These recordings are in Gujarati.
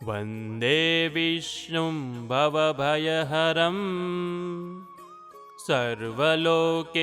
वन्दे विष्णुं भवभयहरं સર્વલોકેકનાથમ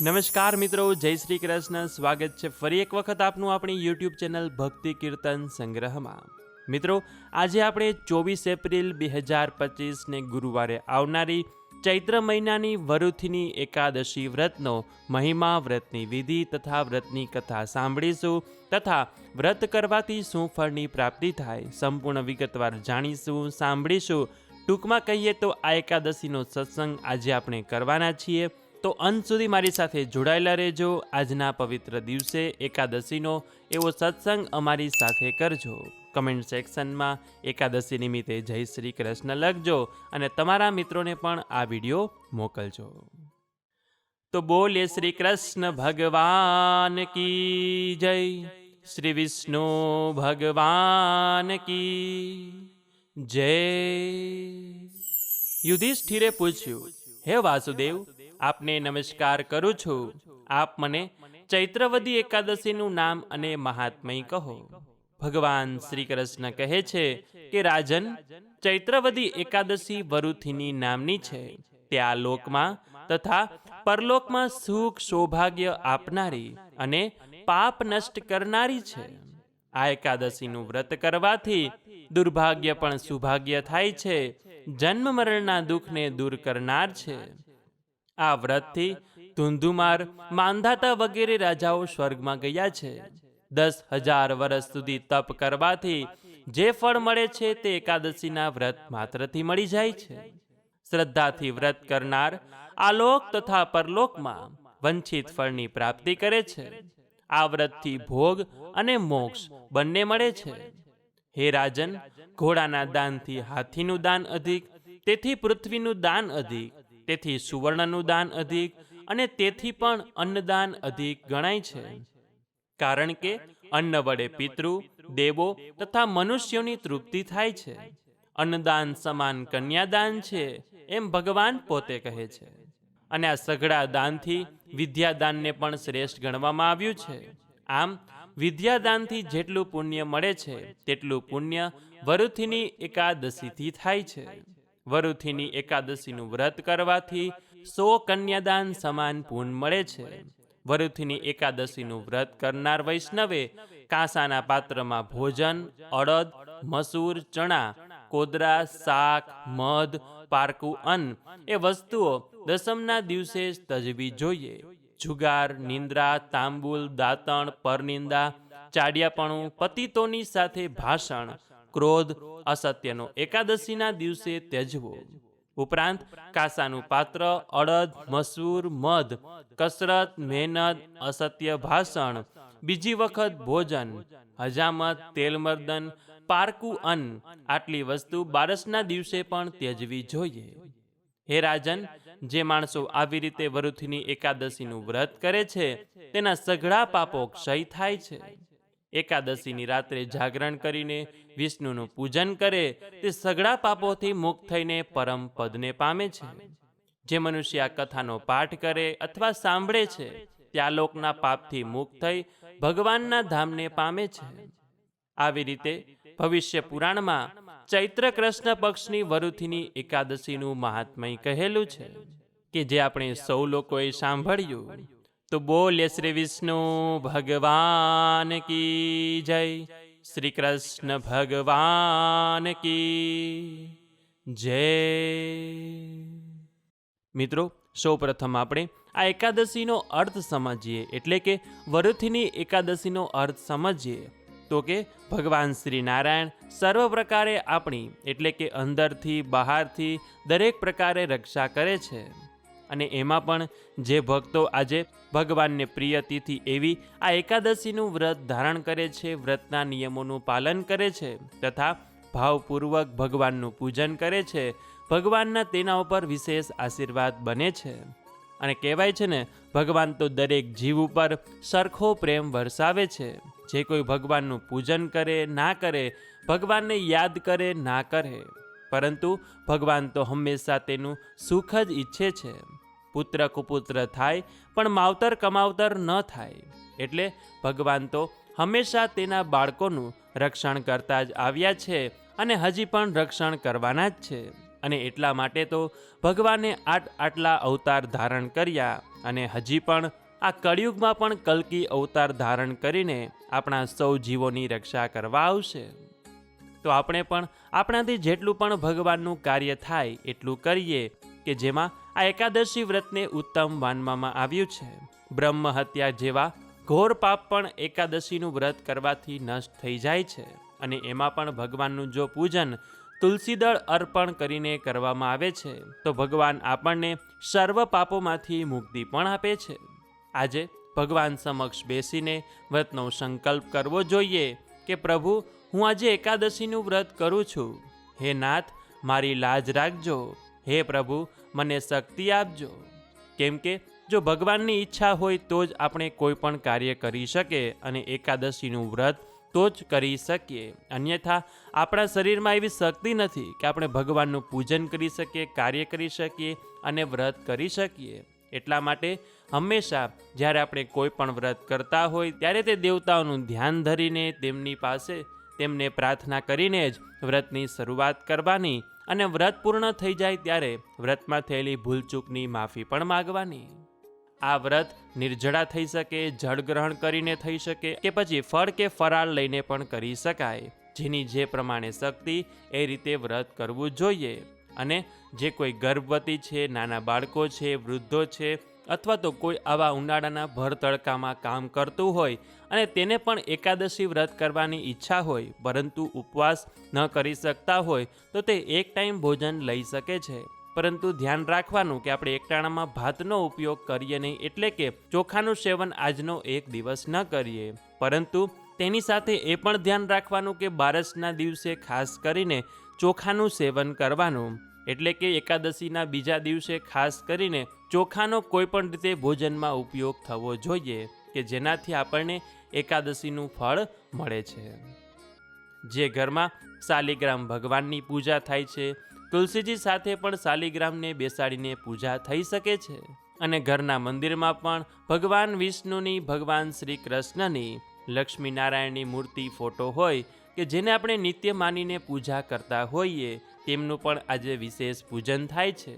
નમસ્કાર મિત્રો જય શ્રી કૃષ્ણ સ્વાગત છે ફરી એક વખત આપનું આપણી યુટ્યુબ ચેનલ ભક્તિ કીર્તન સંગ્રહમાં મિત્રો આજે આપણે ચોવીસ એપ્રિલ બે હજાર પચીસને ગુરુવારે આવનારી ચૈત્ર મહિનાની વરુથીની એકાદશી વ્રતનો મહિમા વ્રતની વિધિ તથા વ્રતની કથા સાંભળીશું તથા વ્રત કરવાથી શું ફળની પ્રાપ્તિ થાય સંપૂર્ણ વિગતવાર જાણીશું, સાંભળીશું. ટૂંકમાં કહીએ તો આ એકાદશીનો સત્સંગ આજે આપણે કરવાના છીએ. તો અંત સુધી મારી સાથે જોડાયેલા રહેજો. આજના પવિત્ર દિવસે એકાદશીનો એવો સત્સંગ અમારી સાથે કરજો. કમેન્ટ સેક્શનમાં એકાદશી નિમિત્તે જય શ્રી કૃષ્ણ લખજો અને તમારા મિત્રોને પણ આ વીડિયો મોકલજો. તો બોલે શ્રી કૃષ્ણ ભગવાન કી જય? શ્રી વિષ્ણુ ભગવાન કી જય? યુધિષ્ઠિરે પૂછ્યું, હે વાસુદેવ, આપને નમસ્કાર કરું છું. આપ મને ચૈત્રવદી એકાદશીનું નામ અને મહાત્મય કહો. ભગવાન શ્રી કૃષ્ણ કહે છે કે રાજન, ચૈત્રવદી એકાદશી વરુથિની નામની છે. તે લોકમાં તથા પરલોકમાં સુખ, સૌભાગ્ય આપનારી અને પાપ નષ્ટ કરનારી છે. આ એકાદશીનું વ્રત કરવાથી દુર્ભાગ્ય પણ સુભાગ્ય થાય છે. જન્મ મરણના દુઃખને દૂર કરનાર છે. આ વ્રતથી ધુંધુમાર, માંધાતા વગેરે રાજાઓ સ્વર્ગમાં ગયા છે. દસ હજાર વર્ષ સુધી તપ કરવાથી જે ફળ મળે છે તે એકાદશીના વ્રત માત્રથી મળી જાય છે. શ્રદ્ધાથી વ્રત કરનાર આલોક તથા પરલોકમાં વંચિત ફળની પ્રાપ્તિ કરે છે. આ વ્રતથી ભોગ અને મોક્ષ બંને મળે છે. હે રાજન, ઘોડાના દાનથી હાથીનું દાન અધિક, તેથી પૃથ્વીનું દાન અધિક, તેથી સુવર્ણનું દાન અધિક અને તેથી પણ અન્નદાન અધિક ગણાય છે. કારણ કે અન્ન વડે પિતૃ, દેવો તથા મનુષ્યોની તૃપ્તિ થાય છે. અન્નદાન સમાન કન્યાદાન છે, એમ ભગવાન પોતે કહે છે. અને આ સઘળા દાનથી વિદ્યાદાનને પણ શ્રેષ્ઠ ગણવામાં આવ્યું છે. આમ, વિદ્યાદાનથી જેટલું પુણ્ય મળે છે, તેટલું પુણ્ય વરુથીની એકાદશીથી થાય છે. વરુથીની એકાદશીનું વ્રત કરવાથી સો કન્યાદાન સમાન પૂન મળે છે. વરુથીની એકાદશીનું વ્રત કરનાર વૈષ્ણવે કાંસાના પાત્રમાં ભોજન, અડદ, મસૂર, ચણા, કોદરા, શાક, મધ, પારકું અન્ન એ વસ્તુઓ દસમના દિવસે જ તજવી જોઈએ. જુગાર, નિંદ્રા, તાંબુલ, દાંતણ, પરનિંદા, ચાડિયાપણું, પતિતોની સાથે ભાષણ, ક્રોધ અસત્યનો એકાદશીના દિવસે ત્યજવો. ઉપરાંત કાસાનું પાત્ર, અડદ, મસૂર, મધ, કસરત, મહેનત, અસત્ય ભાષણ, બીજી વખત ભોજન, હજામત, તેલમર્દન, પારકું અન્ન, આટલી વસ્તુ બારસના દિવસે પણ ત્યજવી જોઈએ. હે રાજન, જે માણસો આવી રીતે વરુથીની એકાદશીનું વ્રત કરે છે, તેના સઘળા પાપો ક્ષય થાય છે. એકાદશીની રાત્રે જાગરણ કરીને વિષ્ણુનું પૂજન કરે તે સઘળા પાપોથી મુક્ત થઈને પરમ પદને પામે છે. જે મનુષ્ય આ કથાનો પાઠ કરે અથવા સાંભળે છે ત્યાં લોકના પાપથી મુક્ત થઈ ભગવાનના ધામને પામે છે. આવી રીતે ભવિષ્ય પુરાણમાં ચૈત્ર કૃષ્ણ પક્ષની વરુથીની એકાદશીનું મહાત્મય કહેલું છે કે જે આપણે સૌ લોકોએ સાંભળ્યું. તો બોલ્ય શ્રી વિષ્ણુ, ભગવાન કી જય. શ્રી કૃષ્ણ, ભગવાન કી જય. મિત્રો સૌપ્રથમ આપણે આ એકાદશીનો અર્થ સમજીએ. એટલે કે વરુથીની એકાદશીનો અર્થ સમજીએ. તો કે ભગવાન શ્રી નારાયણ સર્વ પ્રકારે આપણી, એટલે કે અંદરથી, બહારથી દરેક પ્રકારે રક્ષા કરે છે. અને એમાં પણ જે ભક્તો આજે ભગવાનને પ્રિય તિથિ એવી આ એકાદશીનું વ્રત ધારણ કરે છે, વ્રતના નિયમોનું પાલન કરે છે તથા ભાવપૂર્વક ભગવાનનું પૂજન કરે છે, ભગવાનના તેના ઉપર વિશેષ આશીર્વાદ બને છે. અને કહેવાય છે ને, ભગવાન તો દરેક જીવ ઉપર સરખો પ્રેમ વરસાવે છે. જે કોઈ ભગવાનનું પૂજન કરે, ના કરે, ભગવાનને યાદ કરે, ના કરે. પરંતુ ભગવાન તો હંમેશા તેનું સુખ જ ઈચ્છે છે. પુત્ર કુપુત્ર થાય, પણ માવતર કમાવતર ન થાય. એટલે ભગવાન તો હંમેશા તેના બાળકોનું રક્ષણ કરતા જ આવ્યા છે અને હજી પણ રક્ષણ કરવાના જ છે. અને એટલા માટે તો ભગવાને આટ આટલા અવતાર ધારણ કર્યા અને હજી પણ આ કળિયુગમાં પણ કલ્કી અવતાર ધારણ કરીને આપણા સૌ જીવોની રક્ષા કરવા આવશે. તો આપણે પણ આપણાથી જેટલું પણ ભગવાનનું કાર્ય થાય એટલું કરીએ કે જેમાં આ એકાદશી વ્રતને ઉત્તમ માનવામાં આવ્યું છે. બ્રહ્મ હત્યા જેવા ઘોર પાપ પણ એકાદશીનું વ્રત કરવાથી નષ્ટ થઈ જાય છે અને એમાં પણ ભગવાનનું જો પૂજન તુલસીદળ અર્પણ કરીને કરવામાં આવે છે, તો ભગવાન આપણને સર્વ પાપોમાંથી મુક્તિ પણ આપે છે. આજે ભગવાન સમક્ષ બેસીને વ્રતનો સંકલ્પ કરવો જોઈએ કે, પ્રભુ, હું આજે એકાદશીનું વ્રત કરું છું. હે નાથ, મારી લાજ રાખજો. હે પ્રભુ, મને શક્તિ આપજો. કેમ કે, જો ભગવાનની ઈચ્છા હોય તો જ આપણે કોઈ પણ કાર્ય કરી શકે અને એકાદશીનું વ્રત તો જ કરી શકીએ. અન્યથા, આપણા શરીરમાં એવી શક્તિ નથી કે આપણે ભગવાનનું પૂજન કરી શકીએ, કાર્ય કરી શકીએ અને વ્રત કરી શકીએ. એટલા માટે હંમેશા જ્યારે આપણે કોઈ પણ વ્રત કરતા હોય, ત્યારે તે દેવતાઓનું ધ્યાન ધરીને તેમની પાસે તેમને પ્રાર્થના કરીને જ વ્રતની શરૂઆત કરવાની અને વ્રત પૂર્ણ થઈ જાય ત્યારે વ્રતમાં થયેલી ભૂલચૂકની માફી પણ માગવાની. આ વ્રત નિર્જળા થઈ શકે જળગ્રહણ કરીને થઈ શકે કે પછી ફળ કે ફરાળ લઈને પણ કરી શકાય. જેની જે પ્રમાણે શક્તિ, એ રીતે વ્રત કરવું જોઈએ. અને જે કોઈ ગર્ભવતી છે, નાના બાળકો છે, વૃદ્ધો છે અથવા તો કોઈ આવા ઉનાળાના ભર તડકામાં કામ કરતું હોય અને તેને પણ એકાદશી વ્રત કરવાની ઈચ્છા હોય, પરંતુ ઉપવાસ ન કરી શકતા હોય, તો તે એક ટાઈમ ભોજન લઈ શકે છે. પરંતુ ધ્યાન રાખવાનું કે આપણે એકટાણામાં ભાતનો ઉપયોગ કરીએ નહીં એટલે કે ચોખાનું સેવન આજનો એક દિવસ ન કરીએ. પરંતુ તેની સાથે એ પણ ધ્યાન રાખવાનું કે બારસના દિવસે ખાસ કરીને ચોખાનું સેવન કરવાનું. એટલે કે એકાદશીના બીજા દિવસે ખાસ કરીને ચોખાનો કોઈ પણ રીતે ભોજનમાં ઉપયોગ થવો જોઈએ કે જેનાથી આપણને એકાદશીનું ફળ મળે છે. જે ઘરમાં શાલિગ્રામ ભગવાનની પૂજા થાય છે, તુલસીજી સાથે પણ શાલિગ્રામને બેસાડીને પૂજા થઈ શકે છે અને ઘરના મંદિરમાં પણ ભગવાન વિષ્ણુની, ભગવાન શ્રી કૃષ્ણની લક્ષ્મીનારાયણની મૂર્તિ, ફોટો હોય કે જેને આપણે નિત્ય માનીને પૂજા કરતા હોઈએ તેમનું પણ આજે વિશેષ પૂજન થાય છે.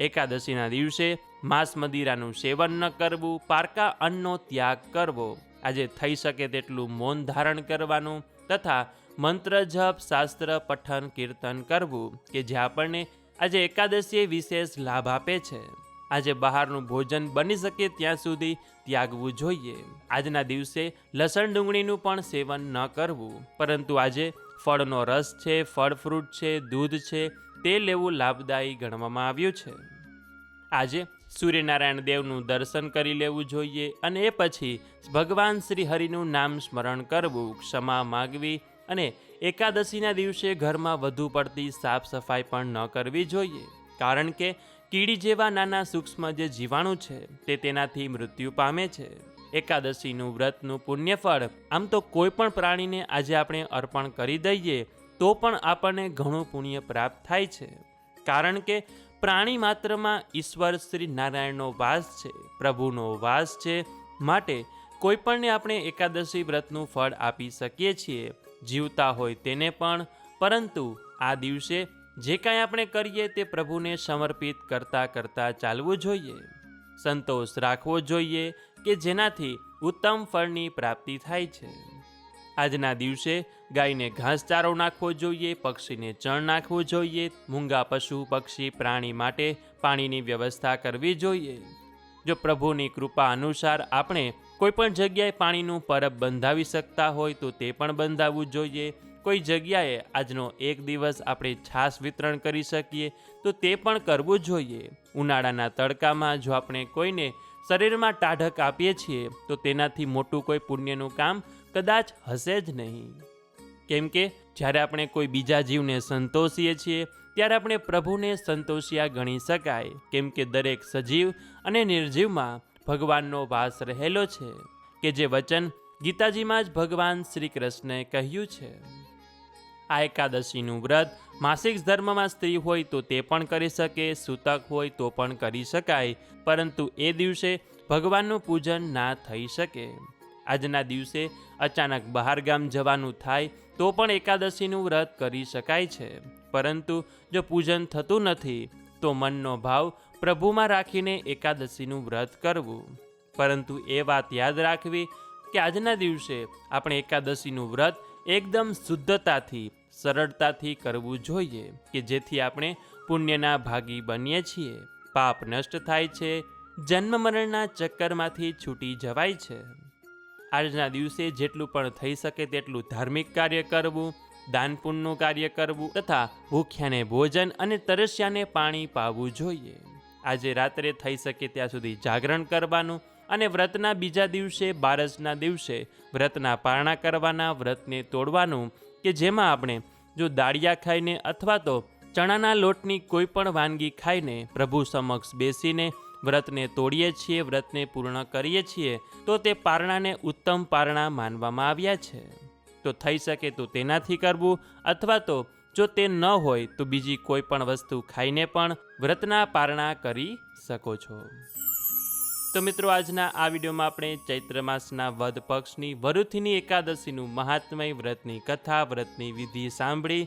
એકાદશીના દિવસે માંસ મદિરાનું સેવન ન કરવું, પારકા અન્નનો ત્યાગ કરવો. આજે થઈ શકે તેટલું મૌન ધારણ કરવાનું તથા મંત્ર, જપ, શાસ્ત્ર, પઠન, કીર્તન કરવું કે જે આપણને આજે એકાદશીએ વિશેષ લાભ આપે છે. આજે બહારનું ભોજન બની શકે ત્યાં સુધી ત્યાગવું જોઈએ. આજના દિવસે લસણ ડુંગળીનું પણ સેવન ન કરવું, પરંતુ આજે ફળનો રસ છે, ફળ ફ્રૂટ છે, દૂધ છે, તે લેવું લાભદાયી ગણવામાં આવ્યું છે. આજે સૂર્યનારાયણ દેવનું દર્શન કરી લેવું જોઈએ અને એ પછી ભગવાન શ્રી હરિનું નામ સ્મરણ કરવું, ક્ષમા માગવી અને એકાદશીના દિવસે ઘરમાં વધુ પડતી સાફ સફાઈ પણ ન કરવી જોઈએ. કારણ કે કીડી જેવા નાના સૂક્ષ્મ જે જીવાણુ છે, તે તેનાથી મૃત્યુ પામે છે. એકાદશીનું વ્રતનું પુણ્યફળ. આમ તો કોઈ પણ પ્રાણીને આજે આપણે અર્પણ કરી દઈએ, તો પણ આપણને ઘણું પુણ્ય પ્રાપ્ત થાય છે. કારણ કે પ્રાણી માત્રમાં ઈશ્વર શ્રી નારાયણનો વાસ છે, પ્રભુનો વાસ છે, માટે કોઈપણને આપણે એકાદશી વ્રતનું ફળ આપી શકીએ છીએ. જીવતા હોય તેને પણ, પરંતુ આ દિવસે જે કાંઈ આપણે કરીએ તે પ્રભુને સમર્પિત કરતાં કરતાં ચાલવું જોઈએ. સંતોષ રાખવો જોઈએ કે જેનાથી ઉત્તમ ફળની પ્રાપ્તિ થાય છે. આજના દિવસે ગાયને ઘાસચારો નાખવો જોઈએ, પક્ષીને ચણ નાખવું જોઈએ, મૂંગા પશુ, પક્ષી, પ્રાણી માટે પાણીની વ્યવસ્થા કરવી જોઈએ. જો પ્રભુની કૃપા અનુસાર આપણે કોઈપણ જગ્યાએ પાણીનું પરબ બંધાવી શકતા હોય તો તે પણ બંધાવવું જોઈએ. કોઈ જગ્યાએ આજનો એક દિવસ આપણે છાશ વિતરણ કરી શકીએ તો તે પણ કરવું જોઈએ. ઉનાળાના તડકામાં જો આપણે કોઈને શરીરમાં ટાઢક આપીએ છીએ, તો તેનાથી મોટું કોઈ પુણ્યનું કામ કદાચ હશે જ નહીં. કેમ કે જ્યારે આપણે કોઈ બીજા જીવને સંતોષીએ છીએ, ત્યારે આપણે પ્રભુને સંતોષ્યા ગણી શકાય. કેમ કે દરેક સજીવ અને નિર્જીવમાં ભગવાનનો વાસ રહેલો છે, કે જે વચન ગીતાજીમાં જ ભગવાન શ્રી કૃષ્ણે કહ્યું છે. આ એકાદશીનું વ્રત. માસિક ધર્મમાં સ્ત્રી હોય તો તે પણ કરી શકે, સૂતક હોય તો પણ કરી શકાય. પરંતુ એ દિવસે ભગવાનનું પૂજન ના થઈ શકે. આજના દિવસે અચાનક બહારગામ જવાનું થાય તો પણ એકાદશીનું વ્રત કરી શકાય છે. પરંતુ જો પૂજન થતું નથી, તો મનનો ભાવ પ્રભુમાં રાખીને એકાદશીનું વ્રત કરવું. પરંતુ એ વાત યાદ રાખવી કે આજના દિવસે આપણે એકાદશીનું વ્રત એકદમ શુદ્ધતાથી, સરળતાથી કરવું જોઈએ કે જેથી આપણે પુણ્યના ભાગી બનીએ છીએ. પાપ નષ્ટ થાય છે, જન્મ મરણના ચક્કરમાંથી છૂટી જવાય છે. આજના દિવસે જેટલું પણ થઈ શકે તેટલું ધાર્મિક કાર્ય કરવું દાનપુણનું કાર્ય કરવું તથા ભૂખ્યાને ભોજન અને તરસ્યાને પાણી પાવું જોઈએ. આજે રાત્રે થઈ શકે ત્યાં સુધી જાગરણ કરવાનું અને વ્રતના બીજા દિવસે, બારસના દિવસે વ્રતના પારણા કરવાના, વ્રતને તોડવાનું કે જેમાં આપણે જો દાળિયા ખાઈને અથવા તો ચણાના લોટની કોઈ પણ વાનગી ખાઈને પ્રભુ સમક્ષ બેસીને વ્રતને તોડીએ છીએ, વ્રતને પૂર્ણ કરીએ છીએ, તો તે પારણાને ઉત્તમ પારણા માનવામાં આવ્યા છે. તો થઈ શકે તો તેનાથી કરવું અથવા તો જો તે ન હોય તો બીજી કોઈ પણ વસ્તુ ખાઈને પણ વ્રતના પારણા કરી શકો છો. તો મિત્રો, આજના આ વિડીયોમાં આપણે ચૈત્ર માસના વધ પક્ષની વરુથીની એકાદશીનું મહાત્મય વ્રતની કથા, વ્રતની વિધિ સાંભળી.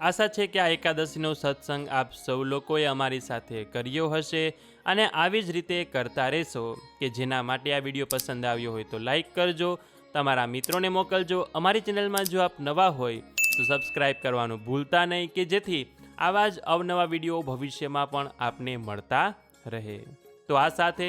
આશા છે કે આ એકાદશીનો સત્સંગ આપ સૌ લોકોએ અમારી સાથે કર્યો હશે અને આવી જ રીતે કરતા રહેશો. કે જેના માટે આ વીડિયો પસંદ આવ્યો હોય તો લાઈક કરજો, તમારા મિત્રોને મોકલજો. અમારી ચેનલમાં જો આપ નવા હોય તો સબસ્ક્રાઈબ કરવાનું ભૂલતા નહીં, કે જેથી આવા જ અવનવા વીડિયો ભવિષ્યમાં પણ આપને મળતા રહે. તો આ સાથે